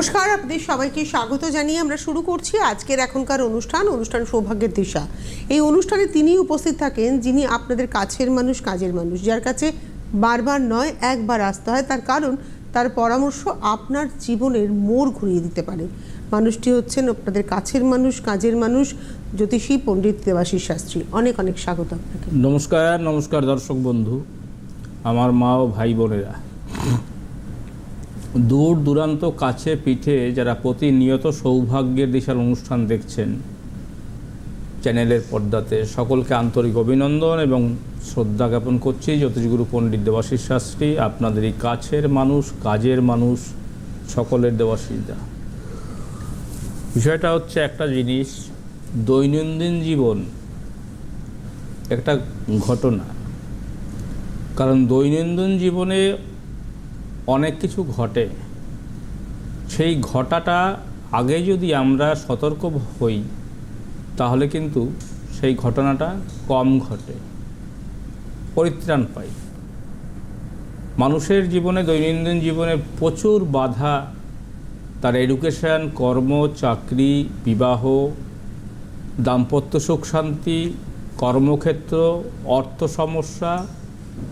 নমস্কার, আপনাদের সবাইকে স্বাগত জানিয়ে আমরা শুরু করছি আজকের এখনকার অনুষ্ঠান অনুষ্ঠান সৌভাগ্যের দিশা। এই অনুষ্ঠানে তিনি উপস্থিত থাকেন যিনি আপনাদের কাছের মানুষ, কাজের মানুষ, যার কাছে বারবার নয়, একবার আসতে হয়। তার কারণ, তার পরামর্শ আপনার জীবনের মোড় ঘুরিয়ে দিতে পারে। মানুষটি হচ্ছেন আপনাদের কাছের মানুষ, কাজের মানুষ, জ্যোতিষী, পণ্ডিত, দেবাশিস শাস্ত্রী। অনেক অনেক স্বাগত আপনাকে। নমস্কার নমস্কার দর্শক বন্ধু, আমার মা ও ভাই বোনেরা। দূর দূরান্ত কাছে পিঠে যারা প্রতিনিয়ত সৌভাগ্যের দিশার অনুষ্ঠান দেখছেন। চ্যানেলের পর্দাতে সকলকে আন্তরিক অভিনন্দন এবং শ্রদ্ধা জ্ঞাপন করছি জ্যোতিষগুরু পণ্ডিত দেবাশিস শাস্ত্রী আপনাদের এই কাছের মানুষ, কাজের মানুষ, সকলের দেবাশিসদা। বিষয়টা হচ্ছে একটা জিনিস, দৈনন্দিন জীবন একটা ঘটনা। কারণ দৈনন্দিন জীবনে অনেক কিছু ঘটে। সেই ঘটাটা আগে যদি আমরা সতর্ক হই, তাহলে কিন্তু সেই ঘটনাটা কম ঘটে, পরিত্রাণ পাই। মানুষের জীবনে, দৈনন্দিন জীবনে প্রচুর বাধা। তার এডুকেশন কর্ম, চাকরি, বিবাহ, দাম্পত্য সুখ শান্তি, কর্মক্ষেত্র, অর্থ সমস্যা,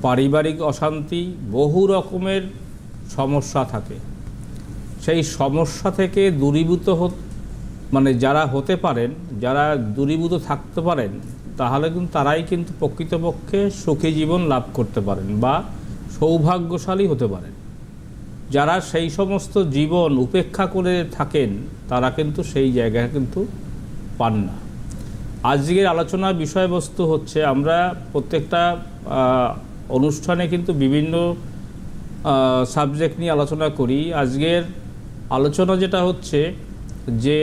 পারিবারিক অশান্তি, বহু রকমের সমস্যা থাকে। সেই সমস্যা থেকে দূরীভূত মানে যারা হতে পারেন, যারা দূরীভূত থাকতে পারেন, তাহলে কিন্তু তারাই কিন্তু প্রকৃতপক্ষে সুখী জীবন লাভ করতে পারেন বা সৌভাগ্যশালী হতে পারেন। যারা সেই সমস্ত জীবন উপেক্ষা করে থাকেন, তারা কিন্তু সেই জায়গায় কিন্তু পান না। আজকের আলোচনার বিষয়বস্তু হচ্ছে, আমরা প্রত্যেকটা অনুষ্ঠানে কিন্তু বিভিন্ন সাবজেক্ট নিয়ে আলোচনা করি। আজকের আলোচনা যেটা হচ্ছে যে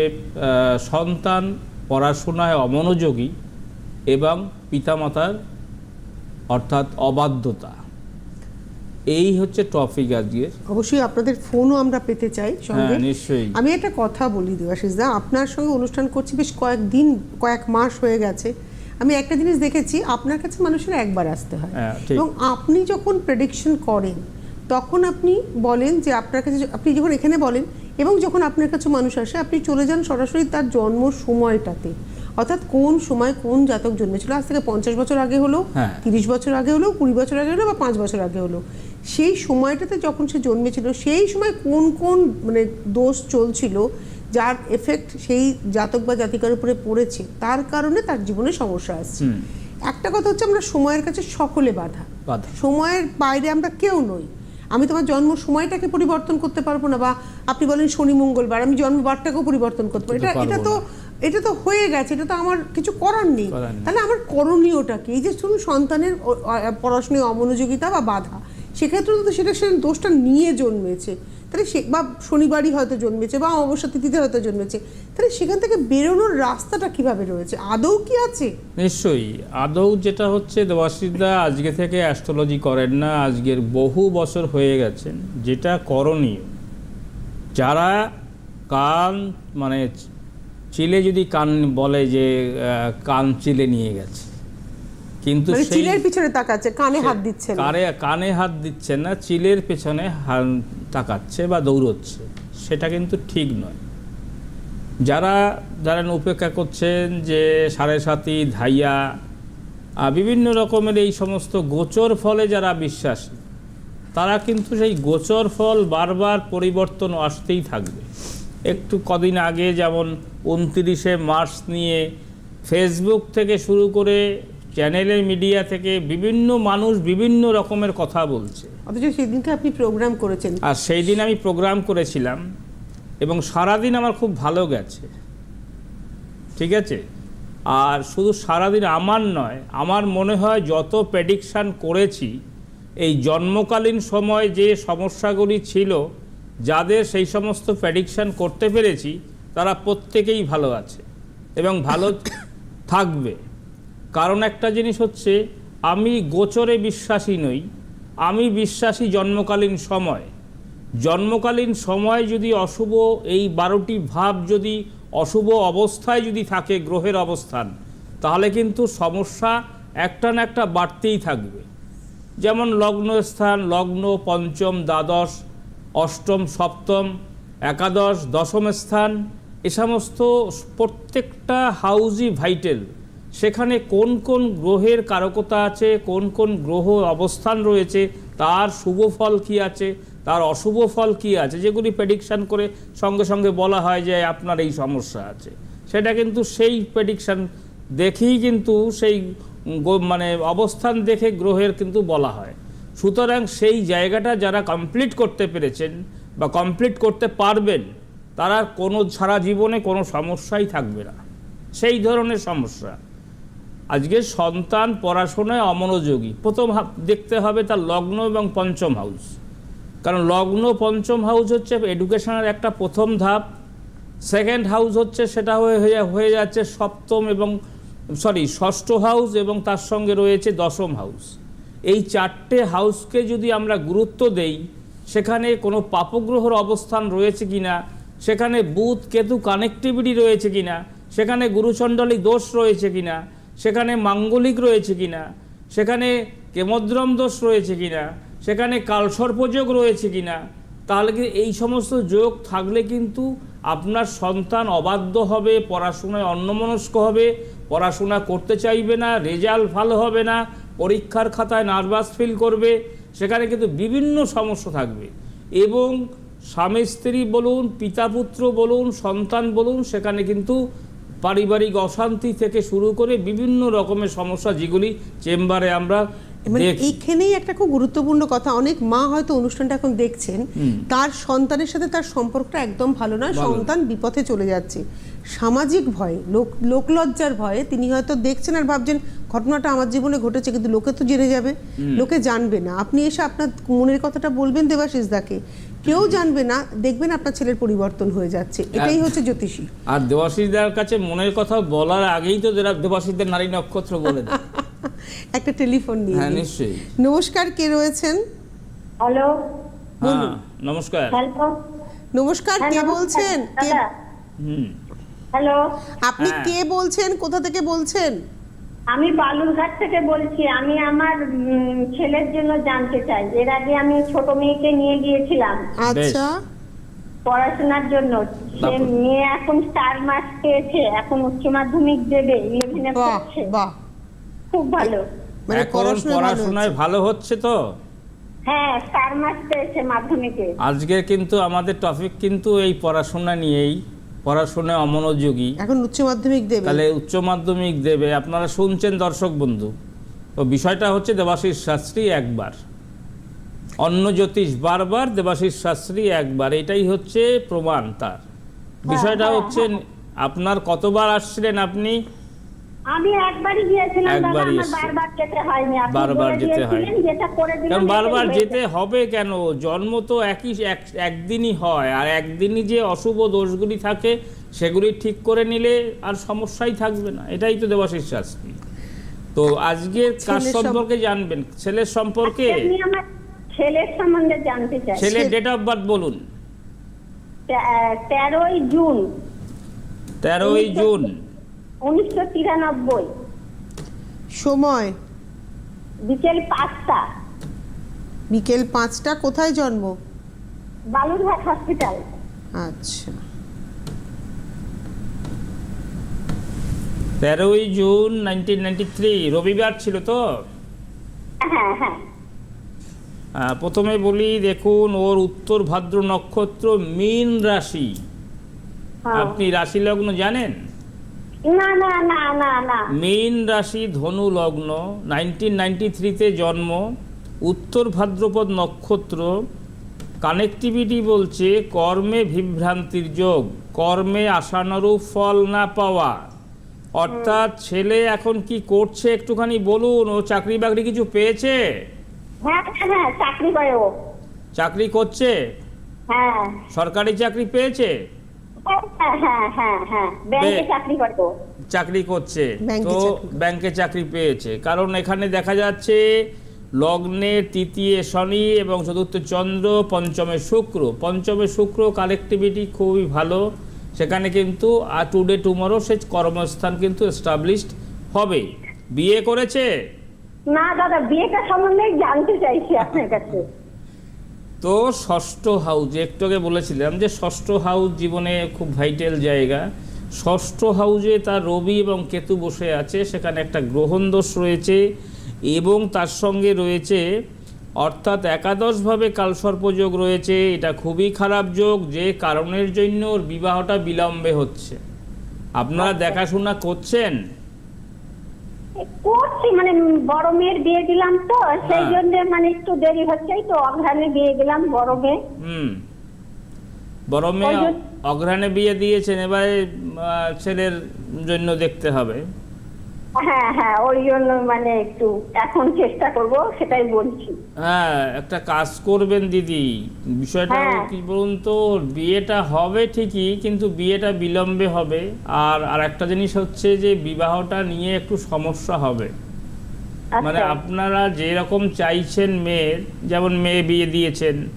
সন্তান পড়াশোনায় অমনোযোগী এবং পিতামাতার অর্থাৎ অবাধ্যতা। এই হচ্ছে টপিক আজকের। অবশ্যই আপনাদের ফোনও আমরা পেতে চাই সঙ্গে। হ্যাঁ নিশ্চয়ই। আমি একটা কথা বলি দেবাশিস দা আপনার সঙ্গে অনুষ্ঠান করছি বেশ কয়েকদিন কয়েক মাস হয়ে গেছে। আমি একটা জিনিস দেখেছি আপনার কাছে মানুষের একবার আসতে হয়। হ্যাঁ, এবং আপনি যখন প্রেডিকশন করেন তখন আপনি বলেন যে আপনার কাছে আপনি যখন এখানে বলেন এবং যখন আপনার কাছে মানুষ আসে আপনি চলে যান সরাসরি তার জন্ম সময়টাতে। অর্থাৎ কোন সময় কোন জাতক জন্মেছিল? আজ থেকে পঞ্চাশ বছর আগে হলো হ্যাঁ। তিরিশ বছর আগে হলো কুড়ি বছর আগে হলো বা পাঁচ বছর আগে হলো। সেই সময়টাতে যখন সে জন্মেছিল সেই সময় কোন কোন মানে দোষ চলছিল যার এফেক্ট সেই জাতক বা জাতিকার উপরে পড়েছে তার কারণে তার জীবনে সমস্যা আসছে। একটা কথা হচ্ছে আমরা সময়ের কাছে সকলে বাধা। বাধা। সময়ের বাইরে আমরা কেউ নই। আমি তোমার জন্ম সময়টাকে পরিবর্তন করতে পারব না বা আপনি বলেন শনি মঙ্গলবার আমি জন্মবারটাকেও পরিবর্তন করতে পারব। এটা এটা তো এটা তো হয়ে গেছে এটা তো আমার কিছু করার নেই। তাহলে আমার করণীয়টা কি? এই যে শুধু সন্তানের পড়াশোনায় অমনোযোগিতা বা বাধা সেক্ষেত্রে তো সেটা সে দোষটা নিয়ে জন্মেছে। তাহলে সে বা শনিবারই হয়তো জন্মেছে বা অমাবস্যা তিথিতে হয়তো জন্মেছে। তাহলে সেখান থেকে বেরোনোর রাস্তাটা কীভাবে রয়েছে? আদৌ কি আছে? নিশ্চয়ই। আদৌ যেটা হচ্ছে দেবাশিসদা আজকে থেকে অ্যাস্ট্রোলজি করেন না, আজকের বহু বছর হয়ে গেছেন যেটা করণীয়। যারা কান মানে চিলে যদি কান বলে যে কান চিলে নিয়ে গেছে। কিন্তু মানে চিলের পিছনে তাকাচ্ছে কানে হাত দিচ্ছে না। কারে কানে হাত দিচ্ছে না চিলের পেছনে তাকাচ্ছে বা দৌড়চ্ছে সেটা কিন্তু ঠিক নয়। যারা যারা উপেক্ষা করছেন যে সাড়ে সাতি ধাইয়া বিভিন্ন রকমের এই সমস্ত গোচর ফলে যারা বিশ্বাসী তারা কিন্তু সেই গোচর ফল বারবার পরিবর্তন আসতেই থাকবে। একটু কদিন আগে যেমন উনতিরিশে মার্চ নিয়ে ফেসবুক থেকে শুরু করে চ্যানেলের মিডিয়া থেকে বিভিন্ন মানুষ বিভিন্ন রকমের কথা বলছে। অথচ সেদিনকে আপনি প্রোগ্রাম করেছেন। আর সেই দিন আমি প্রোগ্রাম করেছিলাম এবং সারাদিন আমার খুব ভালো গেছে। ঠিক আছে? আর শুধু সারাদিন আমার নয় আমার মনে হয় যত প্রেডিকশান করেছি এই জন্মকালীন সময় যে সমস্যাগুলি ছিল যাদের সেই সমস্ত প্রেডিকশান করতে পেরেছি তারা প্রত্যেকেই ভালো আছে এবং ভালো থাকবে। কারণ একটা জিনিস হচ্ছে, আমি গোচরে বিশ্বাসী নই, আমি বিশ্বাসী জন্মকালীন সময়। জন্মকালীন সময় যদি অশুভ, এই বারোটি ভাব যদি অশুভ অবস্থায় যদি থাকে গ্রহের অবস্থান, তাহলে কিন্তু সমস্যা একটা না একটা বাড়তেই থাকবে। যেমন লগ্ন স্থান, লগ্ন, পঞ্চম, দ্বাদশ, অষ্টম, সপ্তম, একাদশ, দশম স্থান, এ সমস্ত প্রত্যেকটা হাউজই ভাইটেল সেখানে কোন কোন গ্রহের কারকতা আছে, কোন কোন গ্রহ অবস্থান রয়েছে, তার শুভ ফল কী আছে, তার অশুভ ফল কি আছে, যেগুলি প্রেডিকশান করে সঙ্গে সঙ্গে বলা হয় যে আপনার এই সমস্যা আছে। সেটা কিন্তু সেই প্রেডিকশান দেখেই কিন্তু সেই মানে অবস্থান দেখে গ্রহের কিন্তু বলা হয়। সুতরাং সেই জায়গাটা যারা কমপ্লিট করতে পেরেছেন বা কমপ্লিট করতে পারবেন, তারা কোনো সারা জীবনে কোনো সমস্যাই থাকবে না। সেই ধরনের সমস্যা। আজকে সন্তান পড়াশোনায় অমনোযোগী। প্রথম দেখতে হবে তার লগ্ন এবং পঞ্চম হাউস কারণ লগ্ন, পঞ্চম হাউস হচ্ছে এডুকেশনের একটা প্রথম ধাপ। সেকেন্ড হাউস হচ্ছে সেটা হয়ে, হয়ে- হয়ে যাচ্ছে সপ্তম এবং সরি ষষ্ঠ হাউস এবং তার সঙ্গে রয়েছে দশম হাউস এই চারটে হাউসকে যদি আমরা গুরুত্ব দেই, সেখানে কোনো পাপগ্রহর অবস্থান রয়েছে কি না সেখানে বুধ, কেতু কানেক্টিভিটি রয়েছে কি না সেখানে গুরুচণ্ডলী দোষ রয়েছে কিনা সেখানে মাঙ্গলিক রয়েছে কিনা, সেখানে কেমদ্রম দোষ রয়েছে কিনা, সেখানে কালসর্পযোগ রয়েছে কিনা, তাহলে কি এই সমস্ত যোগ থাকলে কিন্তু আপনার সন্তান অবাধ্য হবে, পড়াশোনায় অন্যমনস্ক হবে, পড়াশোনা করতে চাইবে না, রেজাল্ট ভালো হবে না, পরীক্ষার খাতায় নার্ভাস ফিল করবে, সেখানে কিন্তু বিভিন্ন সমস্যা থাকবে। এবং স্বামী স্ত্রী বলুন, পিতা পুত্র বলুন, সন্তান বলুন, সেখানে কিন্তু পারিবারিক অশান্তি থেকে শুরু করে বিভিন্ন রকমের সমস্যা যেগুলি চেম্বারে আমরা মানে এইখানেই একটা খুব গুরুত্বপূর্ণ কথা। অনেক মা হয়তো অনুষ্ঠানটা এখন দেখছেন তার সন্তানের সাথে তার সম্পর্কটা একদম ভালো নয় না। সন্তান বিপথে চলে যাচ্ছে। সামাজিক ভয় লোক লোকলজ্জার ভয়ে তিনি হয়তো দেখছেন আর ভাবছেন ঘটনাটা আমার জীবনে ঘটেছে কিন্তু লোকে তো জেনে যাবে লোকে জানবে না। আপনি এসে আপনার মনের কথাটা বলবেন দেবাশিস দাকে। কেউ জানবে না দেখবেন আপনার ছেলের পরিবর্তন হয়ে যাচ্ছে। এটাই হচ্ছে জ্যোতিষী। আর দেবাশিসদার কাছে মনের কথা বলার আগেই তো দেরা- দেবাশিসদের নারী নক্ষত্র বলে একটা টেলিফোন নিয়ে হ্যাঁ নিশ্চয়ই। নমস্কার কে রয়েছেন? হ্যালো। হ্যাঁ নমস্কার। হ্যালো। নমস্কার হ্যাঁ, কে বলছেন? কে হুম। হ্যালো। আপনি হ্যাঁ। কে বলছেন? কোথা থেকে বলছেন? আমি বালুরঘাট থেকে বলছি আমি আমার ছেলের জন্য জানতে চাই। এর আগে আমি ছোট মেয়েকে নিয়ে গিয়েছিলাম। আচ্ছা। পড়াশোনার জন্য। সে মেয়ে এখন চার মাস পেয়েছে এখন উচ্চ মাধ্যমিক দেবে ইলেভেনে পড়ছে। খুব ভালো। মানে ভালো পড়াশোনায় হচ্ছে। ভালো হচ্ছে তো? হ্যাঁ চার মাস পেয়েছে মাধ্যমিকে। আজকের কিন্তু আমাদের টপিক কিন্তু এই পড়াশোনা নিয়েই। পড়াশোনায় অমনোযোগী। এখন উচ্চ মাধ্যমিক দেবে। তাহলে উচ্চ মাধ্যমিক দেবে। আপনারা শুনছেন দর্শক বন্ধু। তো বিষয়টা হচ্ছে দেবাশিস শাস্ত্রী একবার। অন্য জ্যোতিষ বারবার দেবাশিস শাস্ত্রী একবার। এটাই হচ্ছে প্রমাণ তার। বিষয়টা হচ্ছে আপনার কতবার আসছিলেন আপনি? আমি একবারই গিয়েছিলাম দাদা একবারই আমার এসছে। বারবার যেতে হয়নি। আপনি বারবার বলে যেতে দিয়েছিলেন, যেটা করে দিলাম কারণ বারবার এটাই যেতে হয়েছে। হবে কেন? জন্ম তো একই এক- একদিনই হয়। আর একদিনই যে অশুভ দোষগুলি থাকে সেগুলি ঠিক করে নিলে আর সমস্যাই থাকবে না। এটাই তো দেবাশিস শাস্ত্রী। তো আজকে কার ছেলের সম- সম্পর্কে জানবেন? ছেলের সম্পর্কে? আমার ছেলের সম্বন্ধে জানতে চাই। ছেলে ছে- ডেট অফ বার্থ বলুন। তে- তেরোই জুন। তেরোই জুন। উনিশশো তিরানব্বই। সময়? বিকেল পাঁচটা। বিকেল পাঁচটা কোথায় জন্ম? বালুরঘাট হসপিটাল। আচ্ছা। তেরোই জুন নাইনটিন রবিবার ছিল তো? হ্যাঁ হ্যাঁ। আহ, প্রথমে বলি দেখুন ওর উত্তর ভাদ্র নক্ষত্র মীন রাশি। হ্যাঁ। আপনি রাশি লগ্ন জানেন? না না না না না। মীন রাশি ধনু লগ্ন নাইনটিন নাইনটি থ্রিতে জন্ম উত্তর ভাদ্রপদ নক্ষত্র কানেক্টিভিটি বলছে কর্মে বিভ্রান্তির যোগ কর্মে আশানুরূপ ফল না পাওয়া। অর্থাৎ ছেলে এখন কি করছে একটুখানি বলুন ও চাকরি বাকরি কিছু পেয়েছে? হ্যাঁ হ্যাঁ চাকরি করে ও। চাকরি করছে? হ্যাঁ। সরকারি চাকরি পেয়েছে? চাকরি করে ও চাকরি করছে। ব্যাংকে তো চাকরি। ব্যাংকে চাকরি পেয়েছে। কারণ এখানে দেখা যাচ্ছে লগ্নের তৃতীয় শনি এবং চতুর্থ চন্দ্র পঞ্চমে শুক্র। পঞ্চমে শুক্র কালেক্টিভিটি খুবই ভালো। সেখানে কিন্তু আর টুডে টুমোরো সে কর্মস্থান কিন্তু এস্টাবলিশড হবে। বিয়ে করেছে? না দাদা বিয়েটা সম্বন্ধে জানতে চাইছি আপনার কাছে। তো ষষ্ঠ হাউস একটু আগে বলেছিলাম যে ষষ্ঠ হাউস জীবনে খুব ভাইটাল জায়গা। ষষ্ঠ হাউসে তার রবি এবং কেতু বসে আছে সেখানে একটা গ্রহণ দোষ রয়েছে এবং তার সঙ্গে রয়েছে অর্থাৎ একাদশভাবে কালসর্পযোগ রয়েছে এটা খুবই খারাপ যোগ যে কারণের জন্য ওর বিবাহটা বিলম্বে হচ্ছে। আপনারা দেখাশোনা করছেন? করছি মানে বড় মেয়ের বিয়ে দিলাম তো সেই হ্যাঁ। জন্য মানে একটু দেরি হচ্ছে তো অঘ্রানে বিয়ে দিলাম বড় মেয়ে। হুম। বড় মেয়ে অগ্রহণে বিয়ে দিয়েছেন এবারে ছেলের জন্য দেখতে হবে। হ্যাঁ হ্যাঁ ওই জন্য মানে একটু এখন চেষ্টা করব সেটাই বলছি। হ্যাঁ একটা কাজ করবেন দিদি। বিষয়টা। কি বলুন তো বিয়েটা হবে ঠিকই কিন্তু বিয়েটা বিলম্বে হবে। আর আর একটা জিনিস হচ্ছে যে বিবাহটা নিয়ে একটু সমস্যা হবে। মানে আচ্ছা। আপনারা যেরকম চাইছেন মেয়ের যেমন মেয়ে বিয়ে দিয়েছেন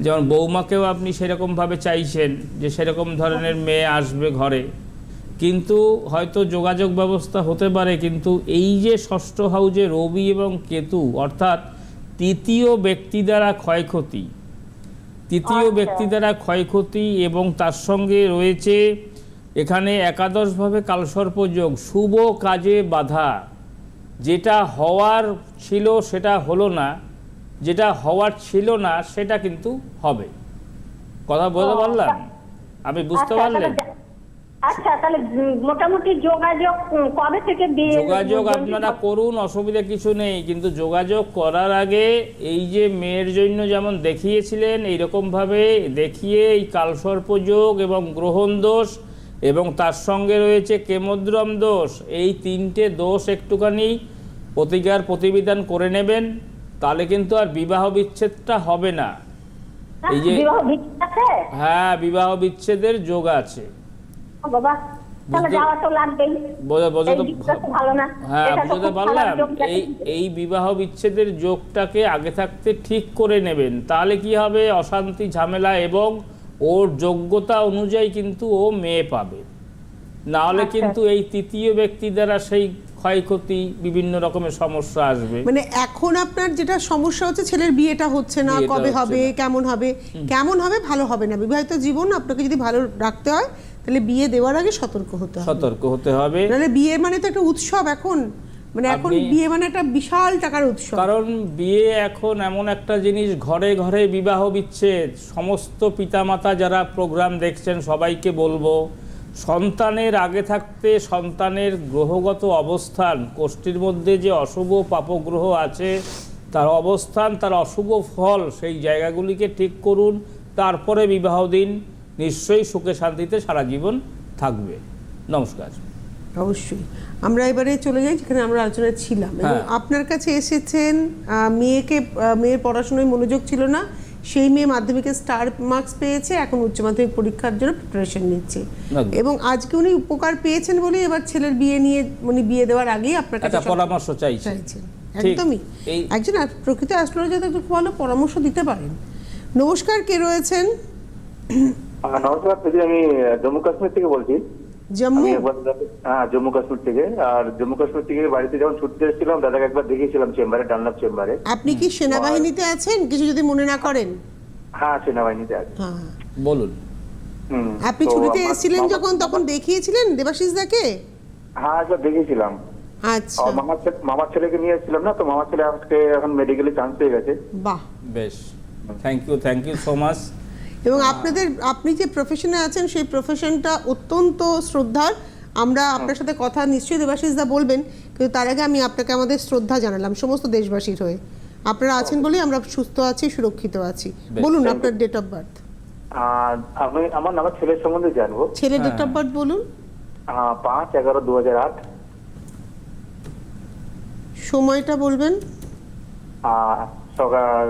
যেমন বৌমাকেও আপনি সেরকমভাবে চাইছেন যে সেরকম ধরনের মেয়ে আসবে ঘরে। কিন্তু হয়তো যোগাযোগ ব্যবস্থা হতে পারে কিন্তু এই যে ষষ্ঠ হাউজে রবি এবং কেতু অর্থাৎ তৃতীয় ব্যক্তি দ্বারা ক্ষয়ক্ষতি তৃতীয় আচ্ছা। ব্যক্তি দ্বারা ক্ষয়ক্ষতি এবং তার সঙ্গে রয়েছে এখানে একাদশভাবে কালসর্পযোগ শুভ কাজে বাধা যেটা হওয়ার ছিল সেটা হলো না যেটা হওয়ার ছিল না সেটা কিন্তু হবে। কথা বলতে পারলাম আমি বুঝতে আচ্ছা, পারলেন তাহলে- মোটামুটি যোগাযোগ কবে থেকে যোগাযোগ আপনারা করুন অসুবিধা কিছু নেই। কিন্তু যোগাযোগ করার আগে এই যে মেয়ের জন্য যেমন দেখিয়েছিলেন এইরকমভাবে দেখিয়ে এই কালসর্পযোগ এবং গ্রহণ দোষ এবং তার সঙ্গে রয়েছে কেমদ্রম দোষ এই তিনটে দোষ একটুখানি প্রতিকার প্রতিবিধান করে নেবেন তাহলে কিন্তু আর বিবাহ বিচ্ছেদটা হবে না। হ্যাঁ, এই যে- হ্যাঁ বিবাহ বিচ্ছেদের যোগ আছে। বাবা তাহলে বুঝতে- যাওয়া তো লাগবেই। বোঝা- বোঝা এই তো দিকটা তো ভালো না। হ্যাঁ বিবাহ বিচ্ছেদের যোগটাকে আগে থাকতে ঠিক করে নেবেন। তাহলে কি হবে? অশান্তি ঝামেলা এবং ওর যোগ্যতা অনুযায়ী কিন্তু ও মেয়ে পাবে। না হলে আচ্ছা। কিন্তু এই তৃতীয় ব্যক্তি দ্বারা সেই ক্ষয়ক্ষতি বিভিন্ন রকমের সমস্যা আসবে। মানে এখন আপনার যেটা সমস্যা হচ্ছে ছেলের বিয়েটা হচ্ছে না কবে হবে কেমন হবে? কেমন হবে? ভালো হবে না। বিবাহিত জীবন আপনাকে যদি ভালো রাখতে হয় তাহলে বিয়ে দেওয়ার আগে সতর্ক হতে হবে। সতর্ক হতে হবে। নাহলে বিয়ে মানে তো একটা উৎসব এখন। মানে এখন বিয়ে মানে একটা বিশাল টাকার উৎসব। কারণ বিয়ে এখন এমন একটা জিনিস ঘরে ঘরে বিবাহ বিচ্ছেদ। সমস্ত পিতামাতা যারা প্রোগ্রাম দেখছেন সবাইকে বলব সন্তানের আগে থাকতে সন্তানের গ্রহগত অবস্থান কোষ্ঠীর মধ্যে যে অশুভ পাপগ্রহ আছে তার অবস্থান তার অশুভ ফল সেই জায়গাগুলিকে ঠিক করুন তারপরে বিবাহ দিন। নিশ্চয়ই সুখে শান্তিতে সারা জীবন থাকবে। নমস্কার। অবশ্যই। আমরা এবারে চলে যাই যেখানে আমরা আলোচনায় ছিলাম। এবং হ্যাঁ। আপনার কাছে এসেছেন মেয়েকে মেয়ের পড়াশোনায় মনোযোগ ছিল না সেই মেয়ে মাধ্যমিকে স্টার মার্কস পেয়েছে এখন উচ্চ মাধ্যমিক পরীক্ষার জন্য প্রিপারেশন নিচ্ছে। এবং আজকে উনি উপকার পেয়েছেন বলে এবার ছেলের বিয়ে নিয়ে উনি বিয়ে দেওয়ার আগেই আপনার কাছে পরামর্শ চাইছেন। একদমই। একজন প্রকৃত অ্যাস্ট্রোলজার একটু ভালো পরামর্শ দিতে পারেন। নমস্কার কে রয়েছেন? নমস্কার দিদি আমি জম্মু কাশ্মীর থেকে বলছি। জম্মু? হ্যাঁ জম্মু কাশ্মীর থেকে। আর জম্মু কাশ্মীর থেকে বাড়িতে যখন ছুটতে এসেছিলাম দাদাকে একবার দেখিয়েছিলাম চেম্বারে ডানলাপ চেম্বারে। আপনি কি সেনাবাহিনীতে আছেন? কিছু যদি মনে না করেন। হ্যাঁ সেনাবাহিনীতে আছে। হ্যাঁ বলুন। আপনি ছুটিতে এসেছিলেন যখন? তখন দেখিয়েছিলেন দেবাশিস দাকে? হ্যাঁ একবার দেখিয়েছিলাম। আচ্ছা। মামার ছে- মামার ছেলেকে নিয়ে এসেছিলাম না? তো মামার ছেলে আজকে এখন মেডিকেলে চান্স পেয়ে গেছে। বাহ। বেশ। Thank you thank you so much এবং আপনাদের আপনি যে প্রফেশনে আছেন সেই প্রফেশনটা অত্যন্ত শ্রদ্ধার। আমরা আপনার সাথে কথা নিশ্চয়ই দেবাশিস দা বলবেন কিন্তু তার আগে আমি আপনাকে আমাদের শ্রদ্ধা জানালাম সমস্ত দেশবাসীর হয়ে। আপনারা আছেন বলেই আমরা সুস্থ আছি সুরক্ষিত আছি। বলুন আপনার ডেট অফ বার্থ আমি আমার আমার ছেলের সম্বন্ধে জানব। ছেলের ডেট হ্যাঁ। অফ বার্থ বলুন পাঁচ এগারো দু হাজার আট। সময়টা বলবেন। সকাল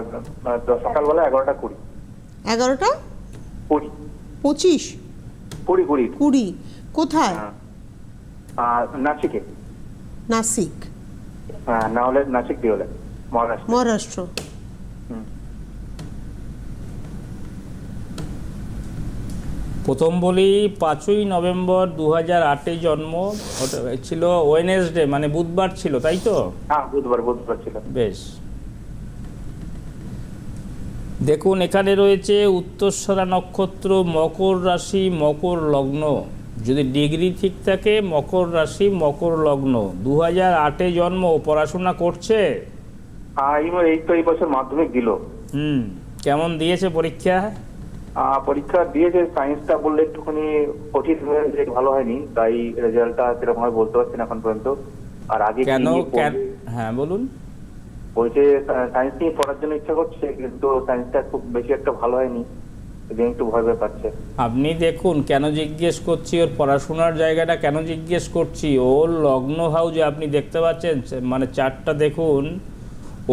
সকালবেলা এগারোটা কুড়ি। এগারোটা? পঁচিশ? কুড়ি কুড়ি। কুড়ি। কোথায়? হ্যাঁ। নাসিকে। নাসিক। হ্যাঁ, না হলে নাসিক দিয়ে মহারাষ্ট্র। মহারাষ্ট্র। প্রথম বলি পাঁচই নভেম্বর দু হাজার আটে জন্ম। ওটা ছিল ওয়েনেসডে মানে বুধবার ছিল তাই তো? হ্যাঁ বুধবার বুধবার ছিল। বেশ। দেখুন এখানে রয়েছে উত্তরসরা নক্ষত্র মকর রাশি মকর লগ্ন। যদি ডিগ্রি ঠিক থাকে মকর রাশি মকর লগ্ন। দু হাজার আটে জন্ম পড়াশোনা করছে? এই এই তো এই বছর মাধ্যমিক দিল। হুম কেমন দিয়েছে পরীক্ষা? পরীক্ষা দিয়েছে সায়েন্সটা বললে একটুখানি কঠিন হয়েছে ভালো হয়নি তাই রেজাল্টটা সেরকম বলতে পারছি না এখন পর্যন্ত। আর আগে কেন? হ্যাঁ বলুন। বলছে সায়েন্স নিয়ে পড়ার জন্য ইচ্ছা করছে, কিন্তু সায়েন্সটা খুব বেশি একটা ভালো হয়নি একটু ভয় আপনি দেখুন, কেন জিজ্ঞেস করছি, ওর পড়াশোনার জায়গাটা কেন জিজ্ঞেস করছি? ওর লগ্ন হাউজে আপনি দেখতে পাচ্ছেন মানে চারটা দেখুন,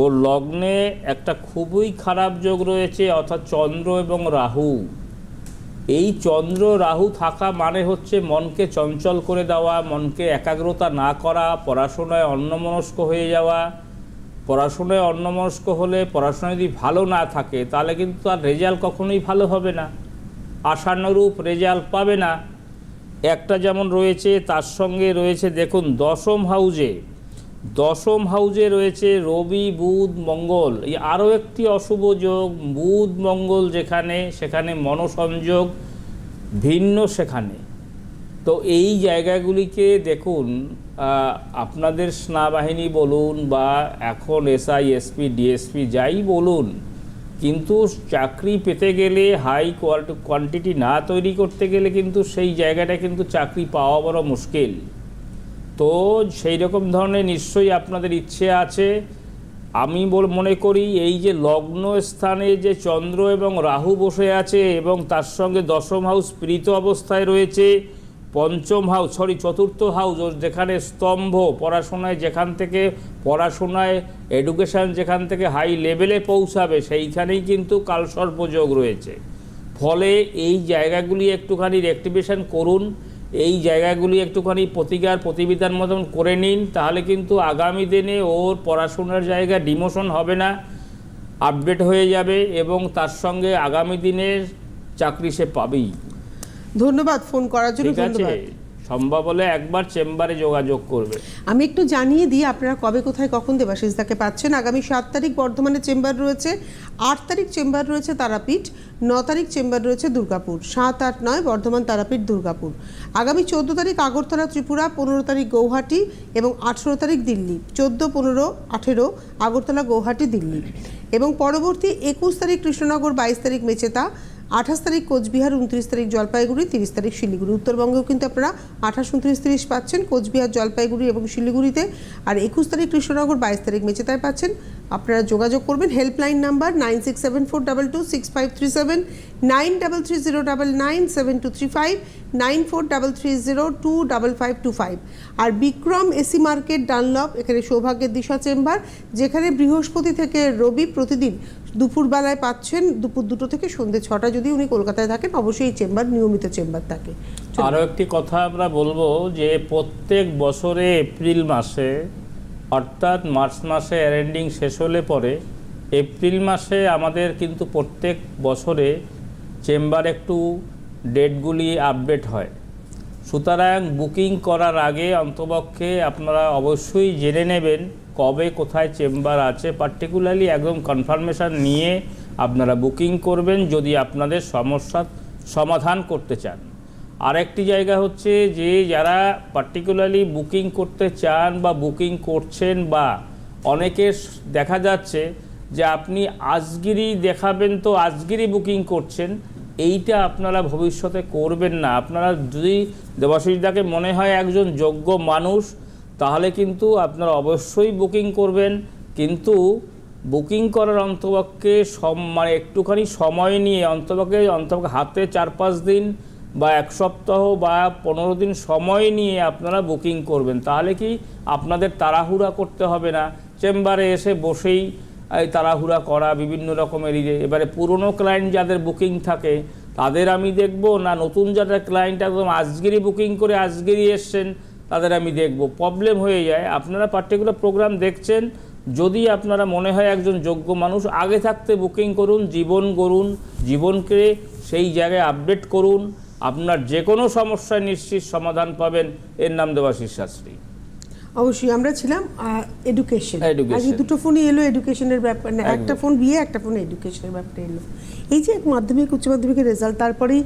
ওর লগ্নে একটা খুবই খারাপ যোগ রয়েছে, অর্থাৎ চন্দ্র এবং রাহু। এই চন্দ্র রাহু থাকা মানে হচ্ছে মনকে চঞ্চল করে দেওয়া, মনকে একাগ্রতা না করা, পড়াশোনায় অন্যমনস্ক হয়ে যাওয়া পড়াশোনায় অন্যমনস্ক হলে পড়াশোনা যদি ভালো না থাকে, তাহলে কিন্তু তার রেজাল্ট কখনোই ভালো হবে না। আশানুরূপ রেজাল্ট পাবে না। একটা যেমন রয়েছে, তার সঙ্গে রয়েছে দেখুন দশম হাউজে। দশম হাউজে রয়েছে রবি, বুধ, মঙ্গল। এই আরও একটি অশুভ যোগ, বুধ, মঙ্গল যেখানে, সেখানে মনসংযোগ ভিন্ন সেখানে। তো এই জায়গাগুলিকে দেখুন আপনাদের সেনাবাহিনী বলুন বা এখন এসআই, এসপি, ডিএসপি যাই বলুন, কিন্তু চাকরি পেতে গেলে, হাই কোয়ান্টিটি না তৈরি করতে গেলে কিন্তু সেই জায়গাটা কিন্তু চাকরি পাওয়া বড় মুশকিল। তো সেই রকম ধরনের নিশ্চয়ই আপনাদের ইচ্ছে আছে। আমি বল, মনে করি এই যে লগ্ন স্থানে যে চন্দ্র এবং রাহু বসে আছে এবং তার সঙ্গে দশম হাউস প্রীত অবস্থায় রয়েছে পঞ্চম হাউস সরি চতুর্থ হাউস যেখানে স্তম্ভ, পড়াশোনায় যেখান থেকে, পড়াশোনায় এডুকেশন যেখান থেকে হাই লেভেলে পৌঁছাবে, সেইখানেই কিন্তু কালসর্পযোগ রয়েছে। ফলে এই জায়গাগুলি একটুখানি রেক্টিভেশন করুন, এই জায়গাগুলি একটুখানি প্রতিকার প্রতিবিধান মতন করে নিন, তাহলে কিন্তু আগামী দিনে ওর পড়াশোনার জায়গা ডিমোশন হবে না আপডেট হয়ে যাবে এবং তার সঙ্গে আগামী দিনের চাকরি সে পাবেই। ধন্যবাদ ফোন করার জন্য ধন্যবাদ। সম্ভব হলে একবার চেম্বারে যোগাযোগ করবে। আমি একটু জানিয়ে দিই আপনারা কবে কোথায় কখন দেবাশিস দাকে পাচ্ছেন? আগামী সাত তারিখ বর্ধমানে চেম্বার রয়েছে আট তারিখ চেম্বার রয়েছে তারাপীঠ ন তারিখ চেম্বার রয়েছে দুর্গাপুর সাত আট নয় বর্ধমান তারাপীঠ দুর্গাপুর। আগামী চোদ্দ তারিখ আগরতলা ত্রিপুরা পনেরো তারিখ গৌহাটি এবং আঠেরো তারিখ দিল্লি। চোদ্দ পনেরো আঠেরো আগরতলা গৌহাটি দিল্লি। এবং পরবর্তী একুশ তারিখ কৃষ্ণনগর বাইশ তারিখ মেচেতা। আঠাশ তারিখ কোচবিহার, উনত্রিশ তারিখ জলপাইগুড়ি, তিরিশ তারিখ শিলিগুড়ি। উত্তরবঙ্গেও কিন্তু আপনারা আঠাশ, উনত্রিশ, তিরিশ পাচ্ছেন কোচবিহার, জলপাইগুড়ি এবং শিলিগুড়িতে। আর একুশ তারিখ কৃষ্ণনগর, বাইশ তারিখ মেচেতায় পাচ্ছেন আপনারা যোগাযোগ করবেন। Helpline number nine six seven four double two six five three seven nine double three zero double nine seven two three five nine four double three zero two double five two five আর Vikram AC market, Dunlop, এখানে সৌভাগ্যের দিশা chamber, যেখানে বৃহস্পতি থেকে রবি প্রতিদিন দুপুরবেলায় পাচ্ছেন, দুপুর দুটো থেকে সন্ধ্যে ছটা যদি উনি কলকাতায় থাকেন, অবশ্যই চেম্বার, নিয়মিত চেম্বার থাকে। আরও একটি কথা আমরা বলব যে প্রত্যেক বছরে এপ্রিল মাসে অর্থাৎ মার্চ মাসে অ্যারেন্ডিং শেষ হলে পরে এপ্রিল মাসে আমাদের কিন্তু প্রত্যেক বছরে চেম্বার একটু ডেটগুলি আপডেট হয়। সুতরাং বুকিং করার আগে অন্তপক্ষে আপনারা অবশ্যই জেনে নেবেন কবে কোথায় চেম্বার আছে, পার্টিকুলারলি একদম কনফার্মেশন নিয়ে আপনারা বুকিং করবেন যদি আপনাদের সমস্যার সমাধান করতে চান। আরেকটি জায়গা হচ্ছে যে যারা পার্টিকুলারলি বুকিং করতে চান বা বুকিং করছেন বা অনেকের দেখা যাচ্ছে যে আপনি আজগিরি দেখাবেন তো আজগিরি বুকিং করছেন, এইটা আপনারা ভবিষ্যতে করবেন না। আপনারা যদি দেবাশিসদাকে মনে হয় একজন যোগ্য মানুষ, তাহলে কিন্তু আপনারা অবশ্যই বুকিং করবেন। কিন্তু বুকিং করার অন্তপক্ষে সম মানে একটুখানি সময় নিয়ে, অন্তপক্ষে অন্তপক্ষে হাতে চার পাঁচ দিন বা এক সপ্তাহ বা পনেরো দিন সময় নিয়ে আপনারা বুকিং করবেন, তাহলে কি আপনাদের তাড়াহুড়া করতে হবে না। চেম্বারে এসে বসেই এই তাড়াহুড়া করা, বিভিন্ন রকমের ইয়ে এবারে পুরনো ক্লায়েন্ট যাদের বুকিং থাকে, তাদের আমি দেখব না নতুন যাদের ক্লায়েন্ট একদম আজগেরই বুকিং করে আজগেরই এসছেন, তাদের আমি দেখব। প্রবলেম হয়ে যায়। আপনারা পার্টিকুলার প্রোগ্রাম দেখছেন, যদি আপনারা মনে হয় একজন যোগ্য মানুষ, আগে থাকতে বুকিং করুন, জীবন গড়ুন, জীবনকে সেই জায়গায় আপডেট করুন। আপনার যে কোনো সমস্যায় নিশ্চিত সমাধান পাবেন। এর নাম দেবাশিস শাস্ত্রী। অবশ্যই আমরা ছিলাম এডুকেশন. আজকে দুটো ফোনই এলো এডুকেশনের ব্যাপার না একটা ফোন বিয়ে একটা ফোন এডুকেশনের ব্যাপারে এলো। এই যে এক মাধ্যমিক উচ্চ মাধ্যমিকের রেজাল্ট তারপরেই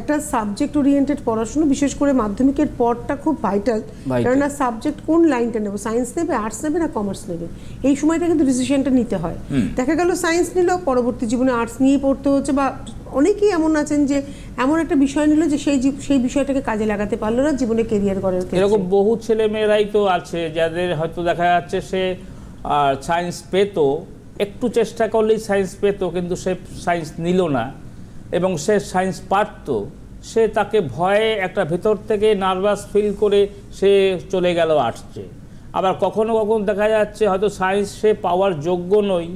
একটা সাবজেক্ট ওরিয়েন্টেড পড়াশুনো বিশেষ করে মাধ্যমিকের পরটা খুব ভাইটাল. কেননা সাবজেক্ট কোন লাইনটা নেব? সায়েন্স নেবে আর্টস নেবে না কমার্স নেবে? এই সময়টা কিন্তু ডিসিশনটা নিতে হয়। দেখা গেল সায়েন্স নিল পরবর্তী জীবনে আর্টস নিয়ে পড়তে হচ্ছে বা অনেকেই এমন আছেন যে এমন একটা বিষয় নিল যে সেই সেই বিষয়টাকে কাজে লাগাতে পারল না জীবনে কেরিয়ার করার এরকম বহু ছেলে মেয়েরাই তো আছে যাদের হয়তো দেখা যাচ্ছে সে সায়েন্স পেতো একটু চেষ্টা করলেই সায়েন্স পেতো কিন্তু সে সায়েন্স নিল না। এবং সে সায়েন্স পারতো সে তাকে ভয়ে একটা ভেতর থেকে নার্ভাস ফিল করে সে চলে গেল আর্টসে আবার কখনো কখনো দেখা যাচ্ছে হয়তো সায়েন্স সে পাওয়ার যোগ্য নই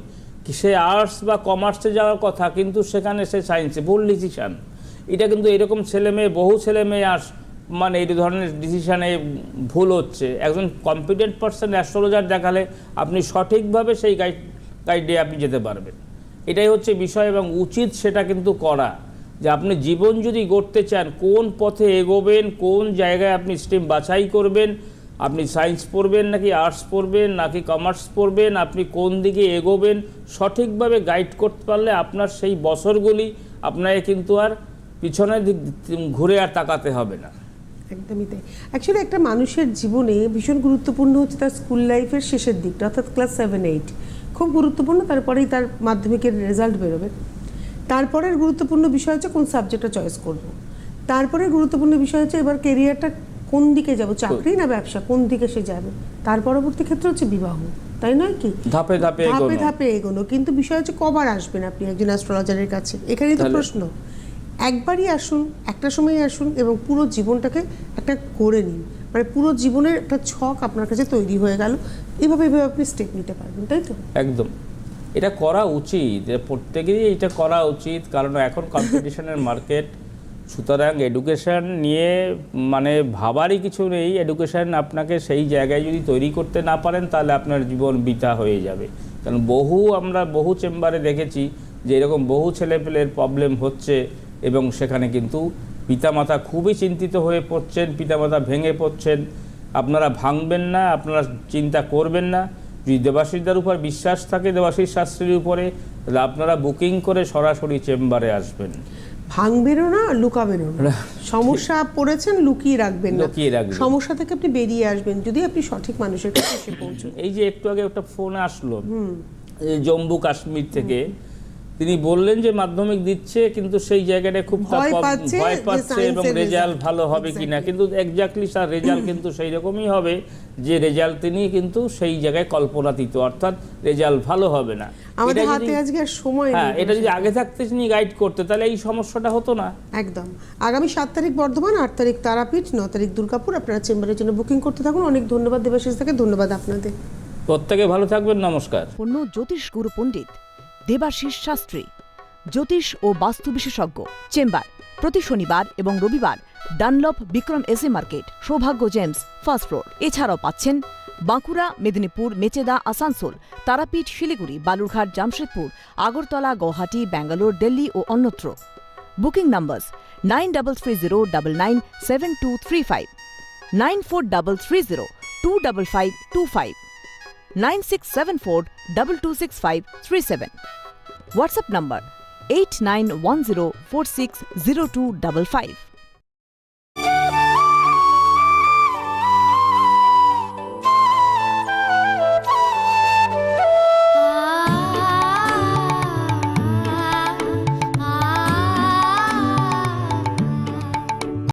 সে আর্টস বা কমার্সে যাওয়ার কথা, কিন্তু সেখানে সে সায়েন্সে, ভুল ডিসিশান। এটা কিন্তু এরকম ছেলে মেয়ে, বহু ছেলে মেয়ে আস মানে এই ধরনের ডিসিশানে ভুল হচ্ছে। একজন কম্পিটেন্ট পার্সন, অ্যাস্ট্রোলজার দেখালে আপনি সঠিকভাবে সেই গাইড গাইডে আপনি যেতে পারবেন। এটাই হচ্ছে বিষয় এবং উচিত সেটা কিন্তু করা যে আপনি জীবন যদি গড়তে চান, কোন পথে এগোবেন, কোন জায়গায় আপনি স্ট্রিম বাছাই করবেন, আপনি সায়েন্স পড়বেন নাকি আর্টস পড়বেন, নাকি কমার্স পড়বেন, আপনি কোন দিকে এগোবেন, সঠিকভাবে গাইড করতে পারলে আপনার সেই বছরগুলি আপনাকে কিন্তু আর পিছনের দিক ঘুরে আর তাকাতে হবে না। একদমই তাই। অ্যাকচুয়ালি একটা মানুষের জীবনে ভীষণ গুরুত্বপূর্ণ হচ্ছে তার স্কুল লাইফের শেষের দিকটা, অর্থাৎ ক্লাস সেভেন এইট খুব গুরুত্বপূর্ণ তারপরেই তার মাধ্যমিকের রেজাল্ট বেরোবে। তারপরের গুরুত্বপূর্ণ বিষয় হচ্ছে কোন সাবজেক্টটা চয়েস করব। তারপরে গুরুত্বপূর্ণ বিষয় হচ্ছে এবার কেরিয়ারটা কোন দিকে যাব চাকরি না ব্যবসা কোন দিকে সে যাবে। তার পরবর্তী ক্ষেত্রে হচ্ছে বিবাহ তাই নয় কি? ধাপে ধাপে ধাপে ধাপে এগোনো কিন্তু বিষয় হচ্ছে কবার আসবেন আপনি একজন অ্যাস্ট্রোলজারের কাছে। এখানেই তো প্রশ্ন। একবারই আসুন একটা সময় আসুন এবং পুরো জীবনটাকে একটা করে নিন। মানে পুরো জীবনের একটা ছক আপনার কাছে তৈরি হয়ে গেল। এভাবে এভাবে আপনি স্টেপ নিতে পারবেন, তাই তো? একদম। এটা করা উচিত প্রত্যেকেরই এটা করা উচিত, কারণ এখন কম্পিটিশনের মার্কেট সুতরাং এডুকেশান নিয়ে মানে ভাবারই কিছু নেই। এডুকেশন আপনাকে সেই জায়গায় যদি তৈরি করতে না পারেন, তাহলে আপনার জীবন বৃথা হয়ে যাবে। কারণ বহু আমরা বহু চেম্বারে দেখেছি যে এরকম বহু ছেলেপেলের প্রবলেম হচ্ছে এবং সেখানে কিন্তু পিতামাতা খুবই চিন্তিত হয়ে পড়ছেন পিতামাতা ভেঙে পড়ছেন। আপনারা ভাঙবেন না আপনারা চিন্তা করবেন না। যদি দেবাশিসদার উপর বিশ্বাস থাকে দেবাশিস শাস্ত্রীর উপরে তাহলে আপনারা বুকিং করে সরাসরি চেম্বারে আসবেন। ভাঙবেনও না লুকাবেনও না? সমস্যা পড়েছেন লুকিয়ে রাখবেন না। লুকিয়ে রাখবেন। সমস্যা থেকে আপনি বেরিয়ে আসবেন যদি আপনি সঠিক মানুষের কাছে এসে পৌঁছন। এই যে একটু আগে একটা ফোন আসলো। এই জম্মু কাশ্মীর থেকে। তিনি বললেন যে মাধ্যমিক দিচ্ছে কিন্তু সেই জায়গাটা খুব ভয় পাচ্ছে এবং রেজাল্ট ভালো হবে কিনা. কিন্তু এক্স্যাক্টলি তার রেজাল্ট কিন্তু সেই রকমই হবে যে রেজাল্ট তিনি কিন্তু সেই জায়গায় কল্পনাতীত অর্থাৎ রেজাল্ট ভালো হবে না। আমাদের হাতে আজকে আর সময় হ্যাঁ এটা যদি আগে থাকতে তিনি গাইড করতে তাহলে এই সমস্যাটা হতো না। একদম। আগামী সাত তারিখ বর্ধমান আট তারিখ তারাপীঠ ন তারিখ দুর্গাপুর। আপনারা চেম্বারের জন্য বুকিং করতে থাকুন। অনেক ধন্যবাদ দেবাশিস থেকে ধন্যবাদ আপনাদের। প্রত্যেকে ভালো থাকবেন নমস্কার। পূর্ণ জ্যোতিষ গুরু পণ্ডিত দেবাশিস শাস্ত্রী, জ্যোতিষ ও বাস্তু বিশেষজ্ঞ, চেম্বার, প্রতি শনিবার এবং রবিবার Dunlop Bikram S A market, Saubhagya gems, first floor. এছাড়াও পাচ্ছেন বাঁকুড়া, মেদিনীপুর, মেচেদা, আসানসোল, তারাপীঠ, শিলিগুড়ি, বালুরঘাট, জামশেদপুর, আগরতলা, গৌহাটি, ব্যাঙ্গালোর, দিল্লি ও অন্যত্র। Booking number nine double three zero double nine seven two three five, nine four double three zero two double five two five. 9674 226537. WhatsApp number 8910460255.